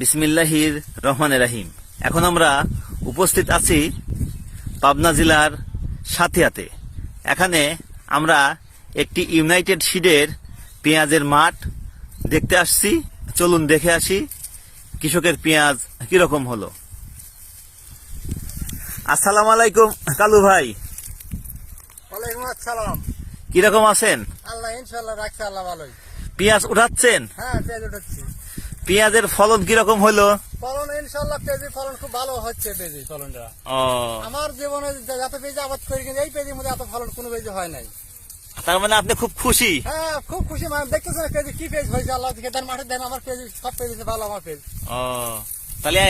বিসমিল্লাহির রহমান রাহিম। এখন আমরা উপস্থিত আছি পাবনা জেলার সাথিয়াতে। এখানে আমরা একটি ইউনাইটেড সিডের পেঁয়াজের মাঠ দেখতে আসছি। চলুন দেখে আসি কৃষকের পেঁয়াজ কীরকম হলো। আসসালামু আলাইকুম কালু ভাই। ওয়ালাইকুম আসসালাম। কীরকম আছেন? আল্লাহ ইনশাল্লাহ রাখছে আল্লাহ ভালোই। পেঁয়াজ উঠাচ্ছেন? হ্যাঁ পেঁয়াজ উঠাচ্ছি। পেঁয়াজের ফলন কীরকম হলো? ফলন ইনশাল্লাহ পেঁয়াজি ফলন খুব ভালো হচ্ছে পেঁয়াজি ফলনটা। আমার জীবনে যত পেঁয়াজি আবাদ করি কিন্তু এই পেঁয়াজির মধ্যে এত ফলন কোনো পেঁয়াজি হয় নাই। তার মানে আপনি খুব খুশি? হ্যাঁ খুব খুশি। মানে দেখতেছেন পেঁয়াজি কি পেঁয়াজ হয়েছে? আল্লাহ দিকে তার মাঠে দেন আমার পেঁয়াজি সব পেঁয়াজি ভালো আমার পেঁয়াজ। ও। তাহলে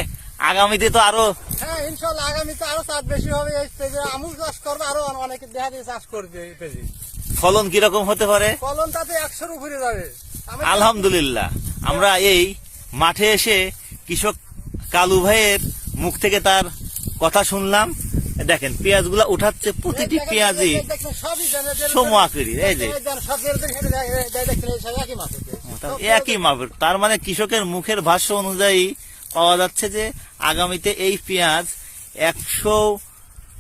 আগামীতে তো আরও হ্যাঁ ইনশাল্লাহ আগামীতে আরও চাষ বেশি হবে। এই পেঁয়াজি আমুল চাষ করবে আরও অনেকে দেখা দিয়ে চাষ করবে এই পেঁয়াজি। ফলন কীরকম হতে পারে? ফলন তাতে একশোর উপরে যাবে। আলহামদুলিল্লাহ। আমরা এই মাঠে এসে কৃষক কালু ভাইয়ের মুখ থেকে তার কথা শুনলাম। দেখেন পেঁয়াজগুলা উঠাচ্ছে প্রতিটি পেঁয়াজই দেখেন, সবই জানে, যে- সম এই যে। একই মাপের। তার মানে কৃষকের মুখের ভাষ্য অনুযায়ী পাওয়া যাচ্ছে যে আগামীতে এই পেঁয়াজ একশো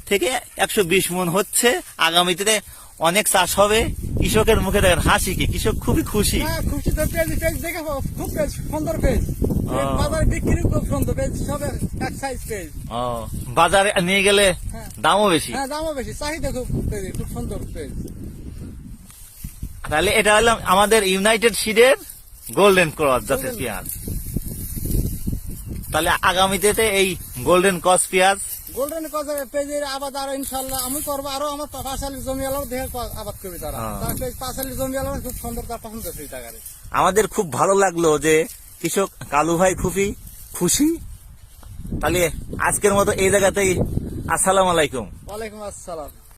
থেকে একশো বিশ মন হচ্ছে। আগামীতে অনেক চাষ হবে। কৃষকের মুখে দেখেন হাসি কি কৃষক খুবই খুশি হ্যাঁ, খুশি তো পেঁয়াজ, পেঁয়াজ দেখে খুব পেঁয়াজ, সুন্দর পেঁয়াজ। ও। বাজারে বিক্রি খুব সুন্দর পেঁয়াজ, সব এক সাইজ পেঁয়াজ। ও বাজারে নিয়ে গেলে হ্যাঁ। দামও বেশি হ্যাঁ, দামও বেশি, চাহিদা খুব খুব সুন্দর পেঁয়াজ। তাহলে এটা হলো আমাদের ইউনাইটেড সিডের গোল্ডেন ক্রস জাতের পেঁয়াজ তাহলে আগামীতে এই গোল্ডেন ক্রস পেঁয়াজ গোল্ডেন কজের পেজের আবাদ আরও ইনশাল্লাহ আমি করব। আরও আমার পাশালি জমি আলো দেখে আবাদ করবে তারা। হ্যাঁ। পাঁচালি জমি আলো খুব সুন্দর তার পছন্দ সেই টাকারে আমাদের খুব ভালো লাগল যে কৃষক কালু ভাই খুবই খুশি। তাহলে আজকের মতো এই জায়গাতেই আসসালাম আলাইকুম। ওয়ালাইকুম আসসালাম।